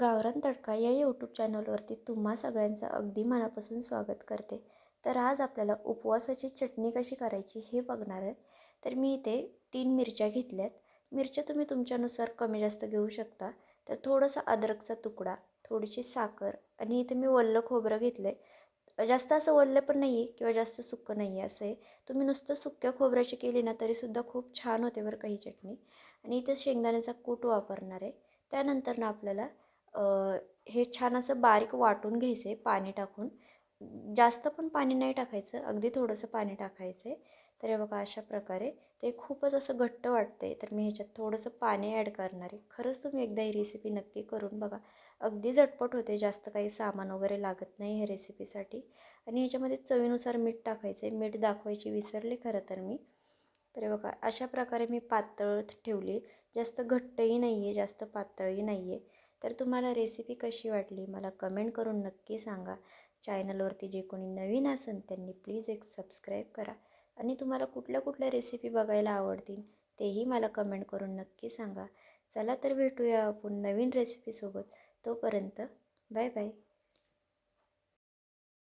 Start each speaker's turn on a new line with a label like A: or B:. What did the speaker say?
A: गावरान तडका या यूट्यूब चॅनलवरती तुम्हा सगळ्यांचं अगदी मनापासून स्वागत करते. तर आज आपल्याला उपवासाची चटणी कशी करायची हे बघणार आहे. तर मी इथे तीन मिरच्या घेतल्यात. मिरच्या तुम्ही तुमच्यानुसार कमी जास्त घेऊ शकता. तर थोडंसं अद्रकचा तुकडा थोडीशी साखर आणि इथे मी वल्लं खोबरं घेतलं आहे जास्त असं वल्लं पण नाही आहे किंवा जास्त सुक्कं नाही आहे असं आहे. तुम्ही नुसतं सुक्या खोबऱ्याची केली ना तरीसुद्धा खूप छान होते बरं काही चटणी. आणि इथे शेंगदाण्याचा कूट वापरणार आहे. त्यानंतर ना आपल्याला हे छान असं बारीक वाटून घ्यायचं आहे पाणी टाकून. जास्त पण पाणी नाही टाकायचं अगदी थोडंसं पाणी टाकायचं आहे तर हे बघा अशा प्रकारे ते खूपच असं घट्ट वाटतं आहे तर मी ह्याच्यात थोडंसं पाणी ॲड करणार आहे. खरंच तुम्ही एकदा ही रेसिपी नक्की करून बघा. अगदी झटपट होते जास्त काही सामान वगैरे लागत नाही ह्या रेसिपीसाठी आणि ह्याच्यामध्ये चवीनुसार मीठ टाकायचं आहे मीठ दाखवायची विसरले खरं तर मी. तर हे बघा अशा प्रकारे मी पातळ ठेवली. जास्त घट्टही नाही आहे जास्त पातळही नाही आहे तर तुम्हाला रेसिपी कशी वाटली? मला कमेंट करून नक्की सांगा. चॅनलवरती जे कोणी नवीन असेल त्यांनी प्लीज एक सबस्क्राईब करा. आणि तुम्हाला कुठल्या कुठल्या रेसिपी बघायला आवडतील तेही मला कमेंट करून नक्की सांगा. चला तर भेटूया आपण नवीन रेसिपीसोबत तोपर्यंत बाय बाय